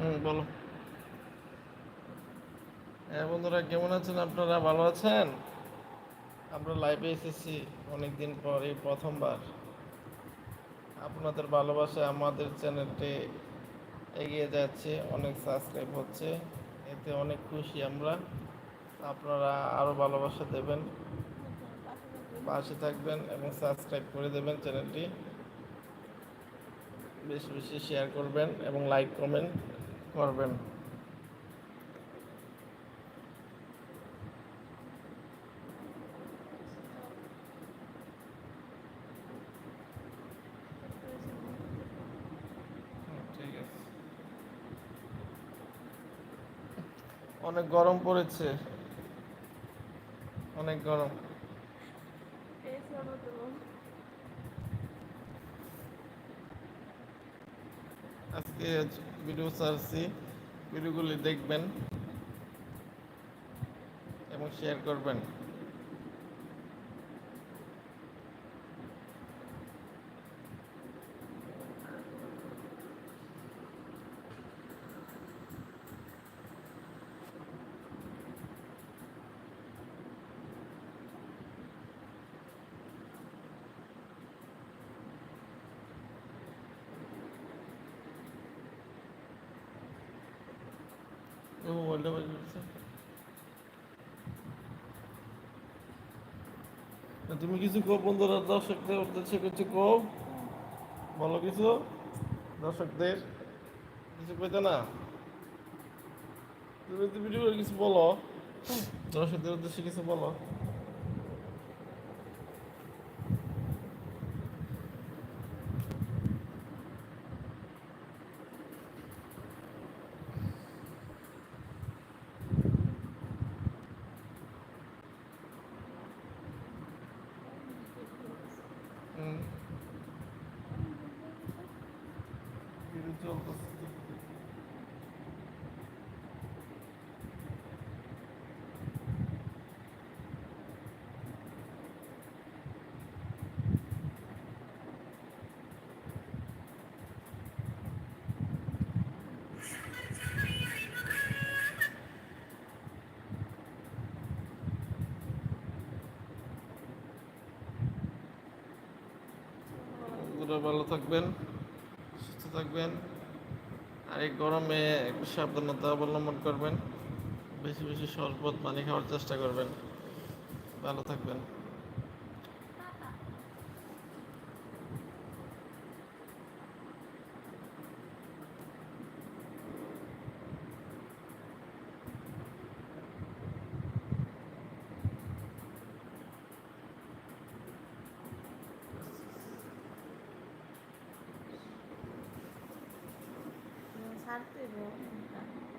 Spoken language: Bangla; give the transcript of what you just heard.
হুম, বলো। হ্যাঁ বন্ধুরা, কেমন আছেন আপনারা? ভালো আছেন? আমরা লাইভে এসেছি অনেক দিন পর এই প্রথমবার। আপনাদের ভালোবাসায় আমাদের চ্যানেলটি এগিয়ে যাচ্ছে, অনেক সাবস্ক্রাইব হচ্ছে। এতে অনেক খুশি আমরা। আপনারা আরও ভালোবাসা দেবেন। পাশে থাকবেন এবং সাবস্ক্রাইব করে দেবেন চ্যানেলটি বেশি বেশি শেয়ার করবেন এবং লাইক কমেন্ট করবেন। অনেক গরম পড়েছে। অনেক গরম। আজকে ভিডিও ছাড়ছি ভিডিওগুলি দেখবেন এবং শেয়ার করবেন। তুমি কিছু কো বন্ধুরা দর্শকদের উদ্দেশ্যে কিছু কো বলো কিছু? দর্শকদের কিছু কইতে না? তুমি ভিডিও কিছু বলো। দর্শকদের উদ্দেশ্যে কিছু বলো হুম ভিডিও চলতেছে পুরো ভালো থাকবেন, সুস্থ থাকবেন। আর এই গরমে একটু সাবধানতা অবলম্বন করবেন। বেশি বেশি শরবত পানি খাওয়ার চেষ্টা করবেন। ভালো থাকবেন। Claro.